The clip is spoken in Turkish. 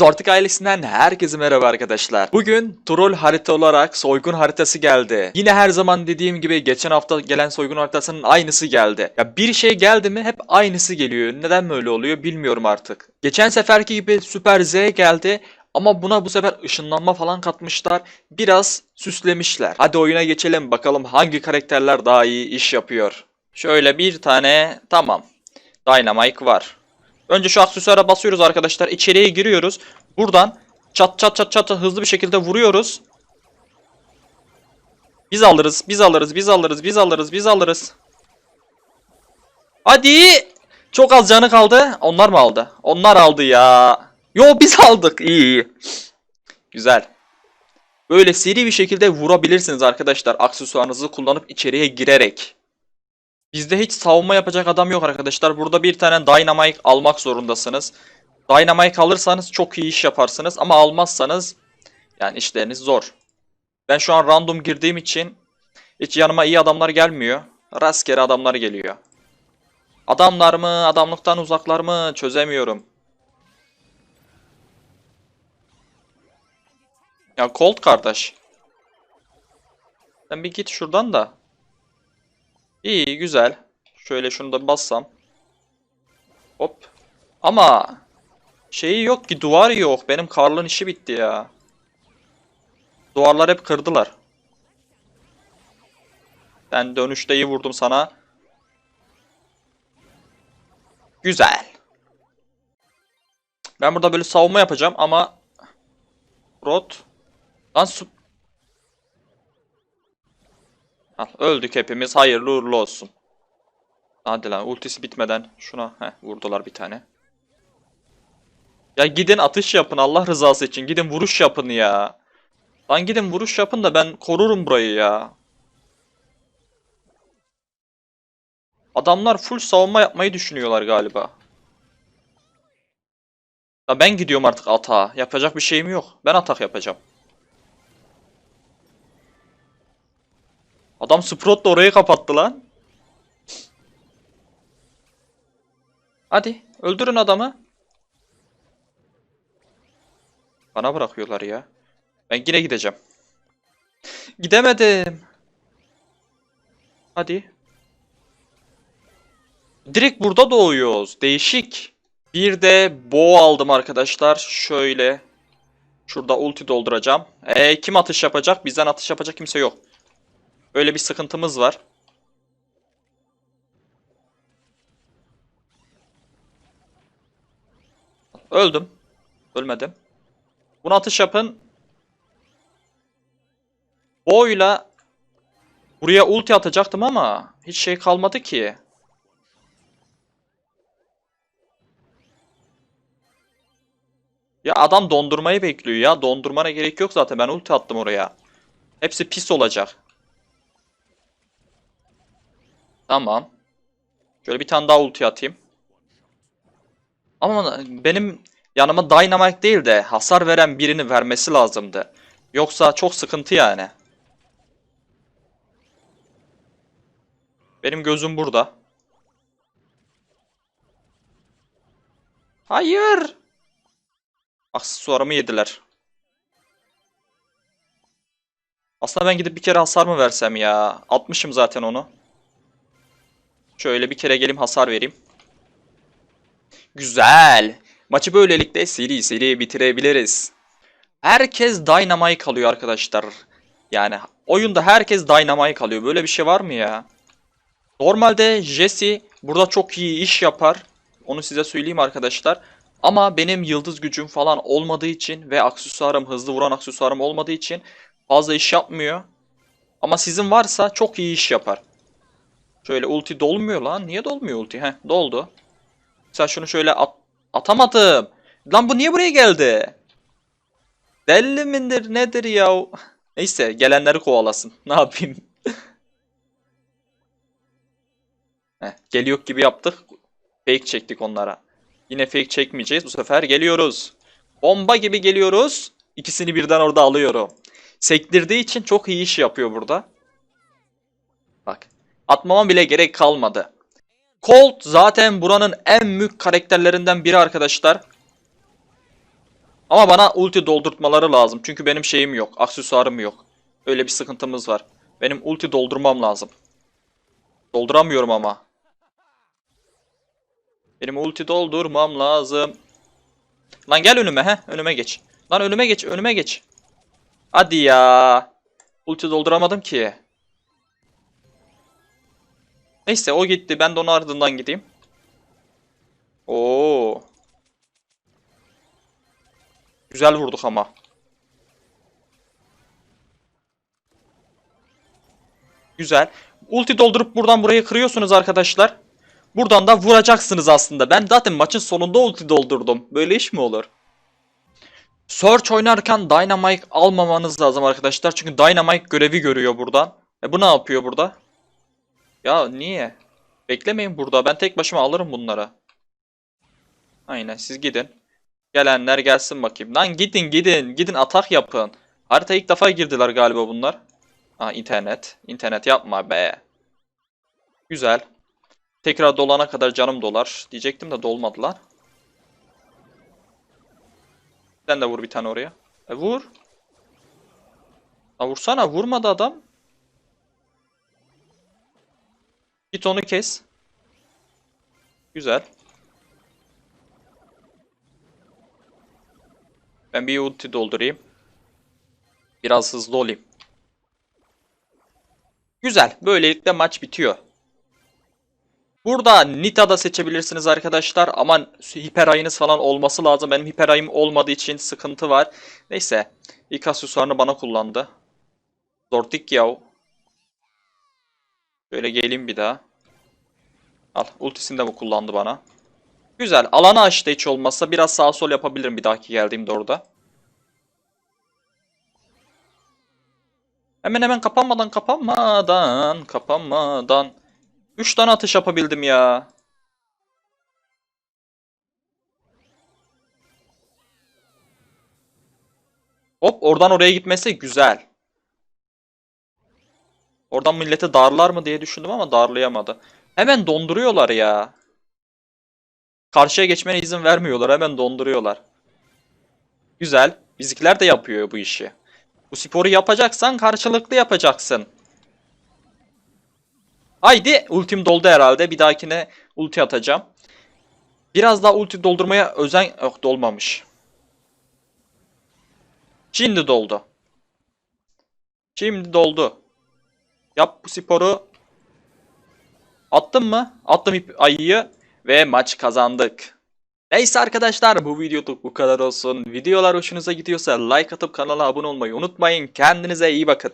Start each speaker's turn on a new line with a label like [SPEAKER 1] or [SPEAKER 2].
[SPEAKER 1] Zortik ailesinden herkese merhaba arkadaşlar. Bugün troll harita olarak soygun haritası geldi. Yine her zaman dediğim gibi geçen hafta gelen soygun haritasının aynısı geldi. Ya bir şey geldi mi hep aynısı geliyor. Neden böyle oluyor bilmiyorum artık. Geçen seferki gibi Super Z geldi ama buna bu sefer ışınlanma falan katmışlar. Biraz süslemişler. Hadi oyuna geçelim bakalım hangi karakterler daha iyi iş yapıyor. Şöyle bir tane tamam. Dynamite var. Önce şu aksesuara basıyoruz arkadaşlar. İçeriye giriyoruz. Buradan çat çat çat çat hızlı bir şekilde vuruyoruz. Biz alırız, biz alırız, biz alırız, biz alırız, biz alırız. Hadi! Çok az canı kaldı. Onlar mı aldı? Onlar aldı ya. Yo biz aldık. İyi iyi. Güzel. Böyle seri bir şekilde vurabilirsiniz arkadaşlar. Aksesuarınızı kullanıp içeriye girerek. Bizde hiç savunma yapacak adam yok arkadaşlar. Burada bir tane Dynamite almak zorundasınız. Dynamite alırsanız çok iyi iş yaparsınız ama almazsanız yani işleriniz zor. Ben şu an random girdiğim için hiç yanıma iyi adamlar gelmiyor. Rastgele adamlar geliyor. Adamlar mı, adamlıktan uzaklar mı çözemiyorum. Ya Colt kardeş. Sen bir git şuradan da. İyi güzel. Şöyle şunu da bassam. Hop. Ama şeyi yok ki duvar yok. Benim Karl'ın işi bitti ya. Duvarlar hep kırdılar. Ben dönüşte iyi vurdum sana. Güzel. Ben burada böyle savunma yapacağım ama Rot Lan Al, öldük hepimiz. Hayırlı uğurlu olsun. Hadi lan ultisi bitmeden şuna heh, vurdular bir tane. Ya gidin atış yapın Allah rızası için. Gidin vuruş yapın ya. Lan gidin vuruş yapın da ben korurum burayı ya. Adamlar full savunma yapmayı düşünüyorlar galiba. Ya ben gidiyorum artık atağa. Yapacak bir şeyim yok. Ben atak yapacağım. Adam Sprout da orayı kapattı lan. Hadi öldürün adamı. Bana bırakıyorlar ya. Ben yine gideceğim. Gidemedim. Hadi. Direkt burada doğuyoruz. Değişik. Bir de bow aldım arkadaşlar. Şöyle. Şurada ulti dolduracağım. E kim atış yapacak? Bizden atış yapacak kimse yok. Öyle bir sıkıntımız var. Öldüm. Ölmedim. Bunu atış yapın. Boyla buraya ulti atacaktım ama hiç şey kalmadı ki. Ya adam dondurmayı bekliyor ya. Dondurmana gerek yok zaten. Ben ulti attım oraya. Hepsi pis olacak. Tamam. Şöyle bir tane daha ulti atayım. Ama benim yanıma Dynamite değil de hasar veren birini vermesi lazımdı. Yoksa çok sıkıntı yani. Benim gözüm burada. Hayır. Aksesuarımı yediler. Aslında ben gidip bir kere hasar mı versem ya? Atmışım zaten onu. Şöyle bir kere gelip hasar vereyim. Güzel. Maçı böylelikle seri seri bitirebiliriz. Herkes Dynamite kalıyor arkadaşlar. Yani oyunda herkes Dynamite kalıyor. Böyle bir şey var mı ya? Normalde Jesse burada çok iyi iş yapar. Onu size söyleyeyim arkadaşlar. Ama benim yıldız gücüm falan olmadığı için ve aksesuarım hızlı vuran aksesuarım olmadığı için fazla iş yapmıyor. Ama sizin varsa çok iyi iş yapar. Şöyle ulti dolmuyor lan. Niye dolmuyor ulti? Heh doldu. Sen şunu şöyle at atamadım. Lan bu niye buraya geldi? Deli midir nedir ya? Neyse gelenleri kovalasın. Ne yapayım? Heh, geliyor gibi yaptık. Fake çektik onlara. Yine fake çekmeyeceğiz. Bu sefer geliyoruz. Bomba gibi geliyoruz. İkisini birden orada alıyorum. Sektirdiği için çok iyi iş yapıyor burada. Bak. Atmama bile gerek kalmadı. Colt zaten buranın en mük karakterlerinden biri arkadaşlar. Ama bana ulti doldurtmaları lazım. Çünkü benim şeyim yok. Aksesuarım yok. Öyle bir sıkıntımız var. Benim ulti doldurmam lazım. Dolduramıyorum ama. Benim ulti doldurmam lazım. Lan gel önüme he. Önüme geç. Lan önüme geç. Önüme geç. Hadi ya. Ulti dolduramadım ki. Neyse o gitti. Ben de onun ardından gideyim. Oo. Güzel vurduk ama. Güzel. Ulti doldurup buradan burayı kırıyorsunuz arkadaşlar. Buradan da vuracaksınız aslında. Ben zaten maçın sonunda ulti doldurdum. Böyle iş mi olur? Search oynarken Dynamite almamanız lazım arkadaşlar. Çünkü Dynamite görevi görüyor buradan. E bu ne yapıyor burada? Ya niye? Beklemeyin burada. Ben tek başıma alırım bunları. Aynen siz gidin. Gelenler gelsin bakayım. Lan gidin gidin. Gidin atak yapın. Harita ilk defa girdiler galiba bunlar. Ha internet. İnternet yapma be. Güzel. Tekrar dolana kadar canım dolar. Diyecektim de dolmadılar. Sen de vur bir tane oraya. E vur. Ha vursana. Vurmadı adam. Git onu kes. Güzel. Ben bir ulti doldurayım. Biraz hızlı olayım. Güzel. Böylelikle maç bitiyor. Burada Nita da seçebilirsiniz arkadaşlar ama hiper ayınız falan olması lazım. Benim hiper ayım olmadığı için sıkıntı var. Neyse. İlk aksesuarını bana kullandı. Zortik yav. Şöyle geleyim bir daha. Al. Ultisini de bu kullandı bana. Güzel. Alanı açtı hiç olmazsa. Biraz sağ sol yapabilirim bir dahaki geldiğimde orada. Hemen hemen kapanmadan kapanmadan kapanmadan. 3 tane atış yapabildim ya. Hop oradan oraya gitmesi güzel. Oradan millete darlar mı diye düşündüm ama darlayamadı. Hemen donduruyorlar ya. Karşıya geçmene izin vermiyorlar. Hemen donduruyorlar. Güzel. Bizimkiler de yapıyor bu işi. Bu sporu yapacaksan karşılıklı yapacaksın. Haydi ultim doldu herhalde. Bir dahakine ulti atacağım. Biraz daha ulti doldurmaya özen... Yok dolmamış. Şimdi doldu. Şimdi doldu. Yap bu sporu. Attım mı? Attım ayıyı ve maç kazandık. Neyse arkadaşlar bu videoluk bu kadar olsun. Videolar hoşunuza gidiyorsa like atıp kanala abone olmayı unutmayın. Kendinize iyi bakın.